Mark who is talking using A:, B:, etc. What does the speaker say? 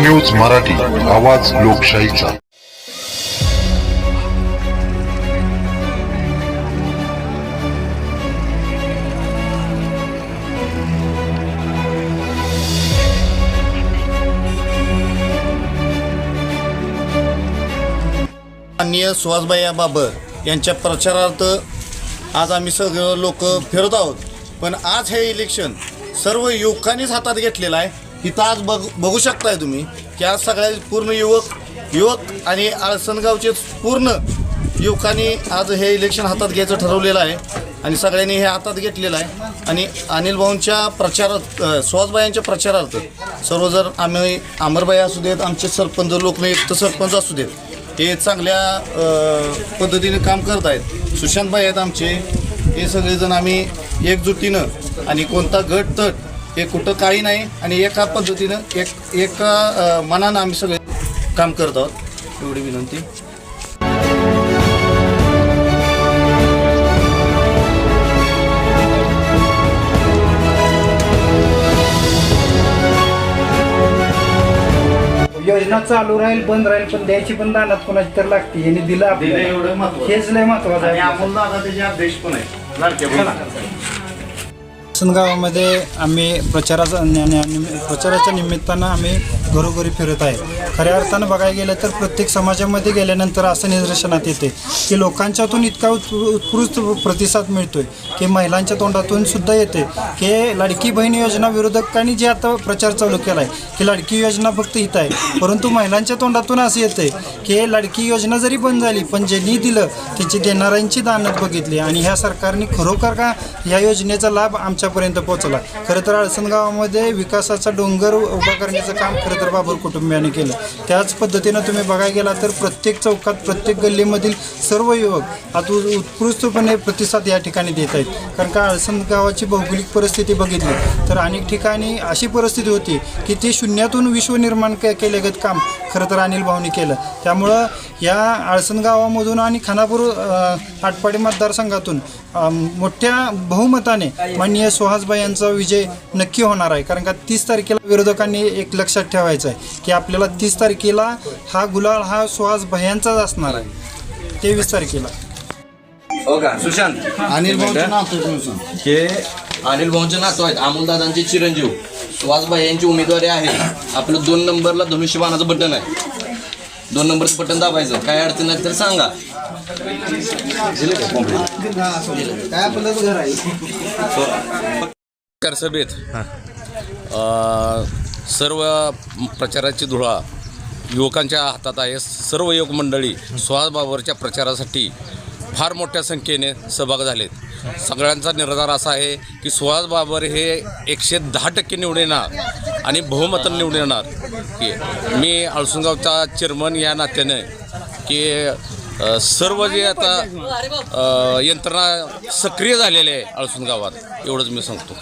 A: News Marathi आवाज लोकशाहीचा.
B: माननीय सुहासबाई बाबर यांच्या प्रचारार्थ आज आम्ही सगळं लोक फिरत आहोत. पण आज हे इलेक्शन सर्व युवकांनीच हातात घेतलेलं आहे. इथं आज बघ बघू शकताय तुम्ही की आज सगळ्या पूर्ण युवक युवक आणि आळसनगावचे पूर्ण युवकांनी आज हे इलेक्शन हातात घ्यायचं ठरवलेलं आहे आणि सगळ्यांनी हे हातात घेतलेलं आहे. आणि अनिल भाऊंच्या प्रचारात अ, सुहासबाईंच्या प्रचारार्थ सर्व जर आम्ही अमरबाई असू देत आमचे सरपंच लोकनियुक्त सरपंच असू देत हे चांगल्या पद्धतीने काम करत आहेत. सुशांतबाई आहेत आमचे. हे सगळेजण आम्ही एकजुटीनं आणि कोणता गट तट हे कुठं काही नाही आणि एका पद्धतीनं एक एका मनानं आम्ही सगळे काम करत आहोत. एवढी विनंती.
C: योजना चालू राहील बंद राहील पण द्यायची पण दानात कोणाची तर लागते. यांनी दिलं आपल्याला.
B: एवढं महत्त्वाचं.
C: हेच लय महत्वाचं
B: आणि
C: आहे.
B: अमोल दादा त्याचे अध्यक्ष पण आहे.
C: गावामध्ये आम्ही प्रचाराचा प्रचाराच्या निमित्तानं आम्ही घरोघरी फिरत आहे. खऱ्या अर्थानं बघायला गेलं तर प्रत्येक समाजामध्ये गेल्यानंतर असं निदर्शनात येते की लोकांच्यातून इतका उत्- उत्कृष्ट प्रतिसाद मिळतोय की महिलांच्या तोंडातून सुद्धा येते की लाडकी बहीण योजना विरोधकांनी जे आता प्रचार चालू केला आहे की लाडकी योजना फक्त हित आहे परंतु महिलांच्या तोंडातून असं येते की लाडकी योजना जरी बंद झाली पण ज्यांनी दिलं त्याची देणाऱ्यांची दानत बघितली. आणि ह्या सरकारने खरोखर का या योजनेचा लाभ आमच्या आमच्यापर्यंत पोहोचला. खरं तर अळसण गावामध्ये विकासाचा डोंगर उभा करण्याचं काम खरं तर बाबर कुटुंबियाने केलं. त्याच पद्धतीनं तुम्ही बघायला गेला तर प्रत्येक चौकात प्रत्येक गल्लीमधील सर्व युवक आता उत्कृष्टपणे प्रतिसाद या ठिकाणी देत आहेत. कारण का अळसण गावाची भौगोलिक परिस्थिती बघितली तर अनेक ठिकाणी अशी परिस्थिती होती की ते शून्यातून विश्व निर्माण के केलेगत काम खरं तर अनिल भाऊनी केलं. त्यामुळं या आळसण गावामधून आणि खानापूर आटपाडी मतदारसंघातून मोठ्या बहुमताने माननीय सुहासबाई यांचा विजय नक्की होणार आहे. कारण का तीस तारखेला विरोधकांनी एक लक्षात ठेवायचं आहे की आपल्याला तीस तारखेला हा गुलाल हा सुहास यांचाच असणार आहे. तेवीस तारखेला.
D: हो का? सुशांत.
B: अनिल भाऊचं नाव.
D: हे अनिल भाऊंचे नातू आहेत. अमोलदादांचे चिरंजीव. सुहासबाई यांची उमेदवारी आहे. आपलं दोन नंबरला धनुष्यबाणाचं बटन आहे. दोन नंबरचं बटन दाबायचं. काय अडचण आहे तर सांगा. दिलं का complete?
E: कर सभेत अ, सर्व प्रचाराची धुळा युवकांच्या हातात आहे. सर्व युवक मंडळी सुहास बाबरच्या प्रचारासाठी फार मोठ्या संख्येने सहभाग झालेत. सगळ्यांचा निर्धार असा आहे की सुहास बाबर हे एकशे दहा टक्के निवडून येणार. आणि बहुमतानं निवडून येणार. की मी अळसुंगावचा चेअरमन या नात्याने की सर्व जे आता यंत्रणा सक्रिय झालेले आहे अळसून गावात एवढंच मी सांगतो.